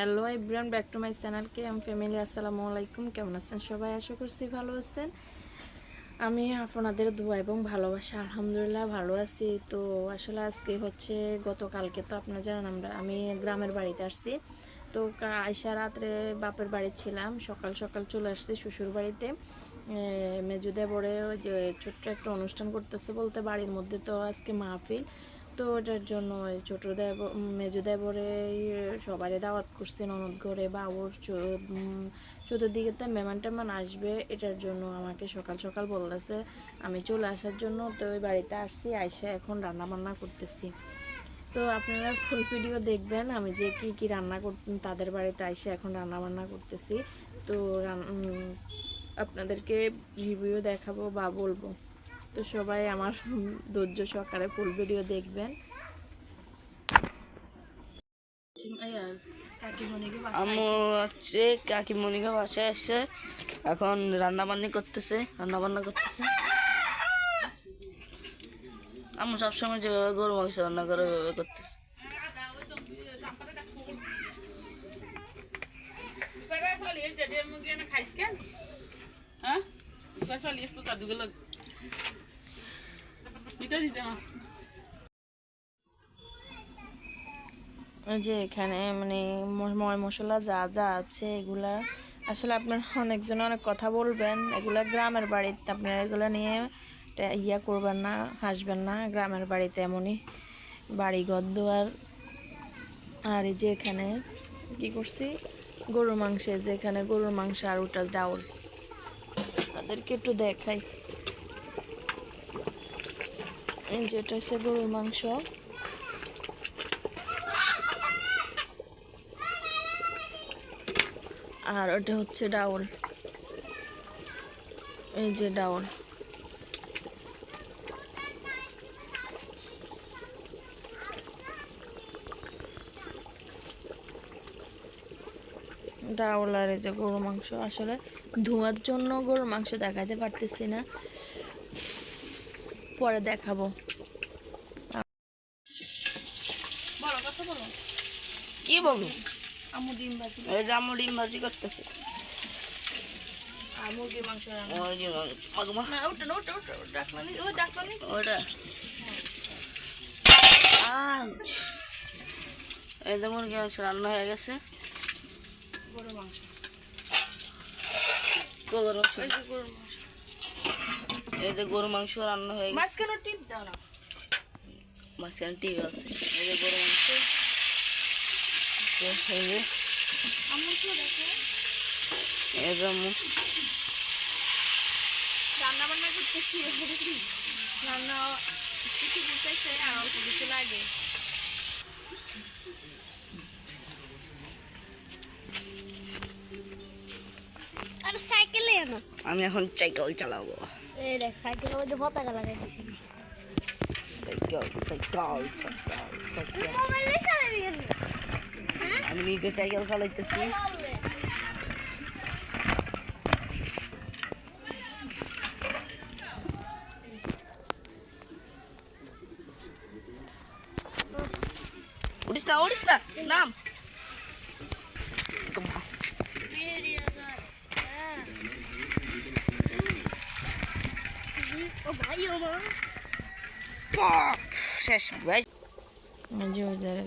Hello everyone back to my channel K M family আসসালামু আলাইকুম কেমন আছেন সবাই? আশা করছি ভালো আছেন। আমি আপনাদের দোয়া এবং ভালোবাসা, আলহামদুলিল্লাহ ভালো আছি। তো আসলে আজকে হচ্ছে গতকালকে তো আপনারা জানেন, আমরা, আমি গ্রামের বাড়িতে আসছি। তো আইসা রাত্রে বাপের বাড়ি ছিলাম, সকাল সকাল চলে আসছি শ্বশুর বাড়িতে। মেজুদে বড়ে ওই যে ছোট্ট একটা অনুষ্ঠান করতেছে বলতে বাড়ির মধ্যে তো আজকে মাহফিল। তো ওটার জন্য ছোট দেব মেজো দেবরে সবারই দাওয়াত করছে ননদ ঘরে বা ওর চ- উম, চতুর্দিকে তো মেহমান টেমান আসবে এটার জন্য আমাকে সকাল সকাল বলতেছে আমি চলে আসার জন্য তো ওই বাড়িতে আসছি আইসা এখন রান্না বান্না করতেছি। তো আপনারা ফুল ভিডিও দেখবেন আমি যে কি কি রান্না কর তাদের বাড়িতে আইসে এখন রান্না বান্না করতেছি। তো আপনাদেরকে রিভিউ দেখাবো বা বলব। তো সবাই আমার ধৈর্য সহকারে ফুল ভিডিও দেখবেন। আম্মু হচ্ছে কাকিমণিকে বাসায় এসে এখন রান্না বান্নি করতেছে রান্না বান্না করতেছে। আম্মু সবসময় যেভাবে গরু মাংস রান্না করে ওইভাবে করতেছে। ওই যে এখানে মানে ময় মশলা যা যা আছে এগুলা, আসলে আপনার অনেকজন অনেক কথা বলবেন, এগুলা গ্রামের বাড়িতে আপনারা এগুলো নিয়ে ইয়া করবেন না, হাসবেন না, গ্রামের বাড়িতে এমনই বাড়ি ঘর দুয়ার। আর এই যে এখানে কি করছি? গরুর মাংসের যে এখানে গরুর মাংস আর ওটা ডাউল। তাদেরকে একটু দেখাই। এই যেটা হচ্ছে গরুর মাংস। আর ওটা হচ্ছে ডাউল। এই যে ডাউল। ডাউল আর এই যে গরু মাংস। আসলে ধোঁয়ার জন্য গরুর মাংস দেখাতে পারতেছি না। পরে দেখাবো। বলো বলো। কি বলব আমু ডিম ভাজি। এই যে আম্মু ডিম ভাজি করতেছে। মাংস রান্না। ওই যে মাগমা না ওটা না। এই যে মুরগি মাংস রান্না হয়ে গেছে। গরু মাংস। গরুর মাংস। গরু মাংস। এই যে গরু মাংস রান্না হয়ে গেছে। মাঝখানে টিপ দাও না। মাঝখানে টিভি আছে। এই যে গরু মাংস। এই যে আমু কি দেখো। এই যে আম্মু। রান্না বান্না করতেছি। রান্না কিছু বুঝতেছে আর অল্প কিছু লাগে। আমি এখন সাইকেল চালাবো। এই দেখ, সাইকেলের মধ্যে পতাকা লাগাই দিছি সাইকেল সাইকেল সাইকেল সাইকেল আমি নিজে সাইকেল চালাইতেছি। উড়িস না উড়িস না নাম। ও ভাই ও মা পপ, শেষ ভাই এই যে ওদের